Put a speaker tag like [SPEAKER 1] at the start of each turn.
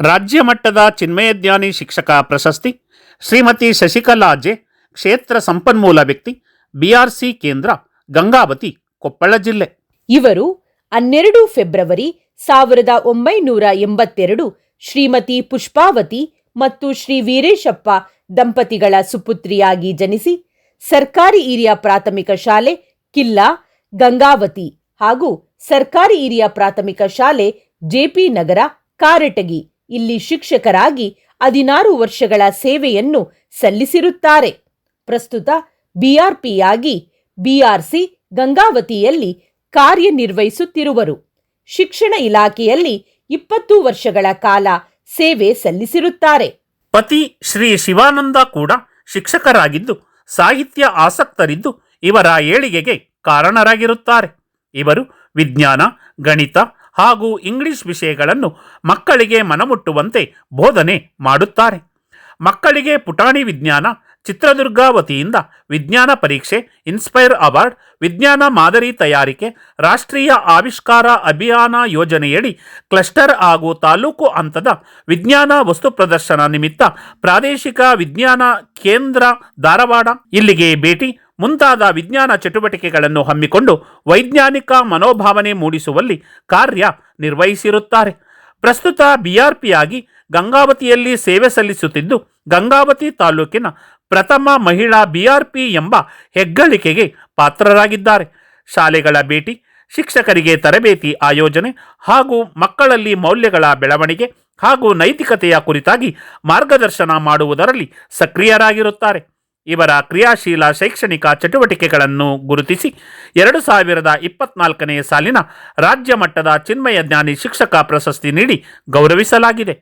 [SPEAKER 1] ರಾಜ್ಯ ಮಟ್ಟದ ಚಿನ್ಮಯಜ್ಞಾನಿ ಶಿಕ್ಷಕ ಪ್ರಶಸ್ತಿ, ಶ್ರೀಮತಿ ಶಶಿಕಲಾ ಜೆ, ಕ್ಷೇತ್ರ ಸಂಪನ್ಮೂಲ ವ್ಯಕ್ತಿ, ಬಿಆರ್ಸಿ ಕೇಂದ್ರ, ಗಂಗಾವತಿ, ಕೊಪ್ಪಳ ಜಿಲ್ಲೆ.
[SPEAKER 2] ಇವರು ಹನ್ನೆರಡು ಫೆಬ್ರವರಿ ಸಾವಿರದ ಒಂಬೈನೂರ ಎಂಬತ್ತೆರಡು ಶ್ರೀಮತಿ ಪುಷ್ಪಾವತಿ ಮತ್ತು ಶ್ರೀ ವೀರೇಶಪ್ಪ ದಂಪತಿಗಳ ಸುಪುತ್ರಿಯಾಗಿ ಜನಿಸಿ, ಸರ್ಕಾರಿ ಹಿರಿಯ ಪ್ರಾಥಮಿಕ ಶಾಲೆ ಕಿಲ್ಲಾ, ಗಂಗಾವತಿ ಹಾಗೂ ಸರ್ಕಾರಿ ಹಿರಿಯ ಪ್ರಾಥಮಿಕ ಶಾಲೆ ಜೆಪಿ ನಗರ, ಕಾರಟಗಿ ಇಲ್ಲಿ ಶಿಕ್ಷಕರಾಗಿ ಹದಿನಾರು ವರ್ಷಗಳ ಸೇವೆಯನ್ನು ಸಲ್ಲಿಸಿರುತ್ತಾರೆ. ಪ್ರಸ್ತುತ ಬಿಆರ್ಪಿಯಾಗಿ ಬಿಆರ್ಸಿ ಗಂಗಾವತಿಯಲ್ಲಿ ಕಾರ್ಯನಿರ್ವಹಿಸುತ್ತಿರುವರು. ಶಿಕ್ಷಣ ಇಲಾಖೆಯಲ್ಲಿ ಇಪ್ಪತ್ತು ವರ್ಷಗಳ ಕಾಲ ಸೇವೆ ಸಲ್ಲಿಸಿರುತ್ತಾರೆ.
[SPEAKER 1] ಪತಿ ಶ್ರೀ ಶಿವಾನಂದ ಕೂಡ ಶಿಕ್ಷಕರಾಗಿದ್ದು, ಸಾಹಿತ್ಯ ಆಸಕ್ತರಿದ್ದು ಇವರ ಏಳಿಗೆಗೆ ಕಾರಣರಾಗಿರುತ್ತಾರೆ. ಇವರು ವಿಜ್ಞಾನ, ಗಣಿತ ಹಾಗೂ ಇಂಗ್ಲಿಷ್ ವಿಷಯಗಳನ್ನು ಮಕ್ಕಳಿಗೆ ಮನಮುಟ್ಟುವಂತೆ ಬೋಧನೆ ಮಾಡುತ್ತಾರೆ. ಮಕ್ಕಳಿಗೆ ಪುಟಾಣಿ ವಿಜ್ಞಾನ, ಚಿತ್ರದುರ್ಗ ವತಿಯಿಂದ ವಿಜ್ಞಾನ ಪರೀಕ್ಷೆ, ಇನ್ಸ್ಪೈರ್ ಅವಾರ್ಡ್, ವಿಜ್ಞಾನ ಮಾದರಿ ತಯಾರಿಕೆ, ರಾಷ್ಟ್ರೀಯ ಆವಿಷ್ಕಾರ ಅಭಿಯಾನ ಯೋಜನೆಯಡಿ ಕ್ಲಸ್ಟರ್ ಹಾಗೂ ತಾಲೂಕು ಹಂತದ ವಿಜ್ಞಾನ ವಸ್ತು ಪ್ರದರ್ಶನ ನಿಮಿತ್ತ ಪ್ರಾದೇಶಿಕ ವಿಜ್ಞಾನ ಕೇಂದ್ರ ಧಾರವಾಡ ಇಲ್ಲಿಗೆ ಭೇಟಿ ಮುಂತಾದ ವಿಜ್ಞಾನ ಚಟುವಟಿಕೆಗಳನ್ನು ಹಮ್ಮಿಕೊಂಡು ವೈಜ್ಞಾನಿಕ ಮನೋಭಾವನೆ ಮೂಡಿಸುವಲ್ಲಿ ಕಾರ್ಯ ನಿರ್ವಹಿಸಿರುತ್ತಾರೆ. ಪ್ರಸ್ತುತ ಬಿಆರ್ಪಿಯಾಗಿ ಗಂಗಾವತಿಯಲ್ಲಿ ಸೇವೆ ಸಲ್ಲಿಸುತ್ತಿದ್ದು, ಗಂಗಾವತಿ ತಾಲೂಕಿನ ಪ್ರಥಮ ಮಹಿಳಾ ಬಿಆರ್ಪಿ ಎಂಬ ಹೆಗ್ಗಳಿಕೆಗೆ ಪಾತ್ರರಾಗಿದ್ದಾರೆ. ಶಾಲೆಗಳ ಭೇಟಿ, ಶಿಕ್ಷಕರಿಗೆ ತರಬೇತಿ ಆಯೋಜನೆ ಹಾಗೂ ಮಕ್ಕಳಲ್ಲಿ ಮೌಲ್ಯಗಳ ಬೆಳವಣಿಗೆ ಹಾಗೂ ನೈತಿಕತೆಯ ಕುರಿತಾಗಿ ಮಾರ್ಗದರ್ಶನ ಮಾಡುವುದರಲ್ಲಿ ಸಕ್ರಿಯರಾಗಿರುತ್ತಾರೆ. ಇವರ ಕ್ರಿಯಾಶೀಲ ಶೈಕ್ಷಣಿಕ ಚಟುವಟಿಕೆಗಳನ್ನು ಗುರುತಿಸಿ ಎರಡು ಸಾವಿರದ ಇಪ್ಪತ್ನಾಲ್ಕನೇ ಸಾಲಿನ ರಾಜ್ಯ ಮಟ್ಟದ ಚಿನ್ಮಯ ಜ್ಞಾನಿ ಶಿಕ್ಷಕ ಪ್ರಶಸ್ತಿ ನೀಡಿ ಗೌರವಿಸಲಾಗಿದೆ.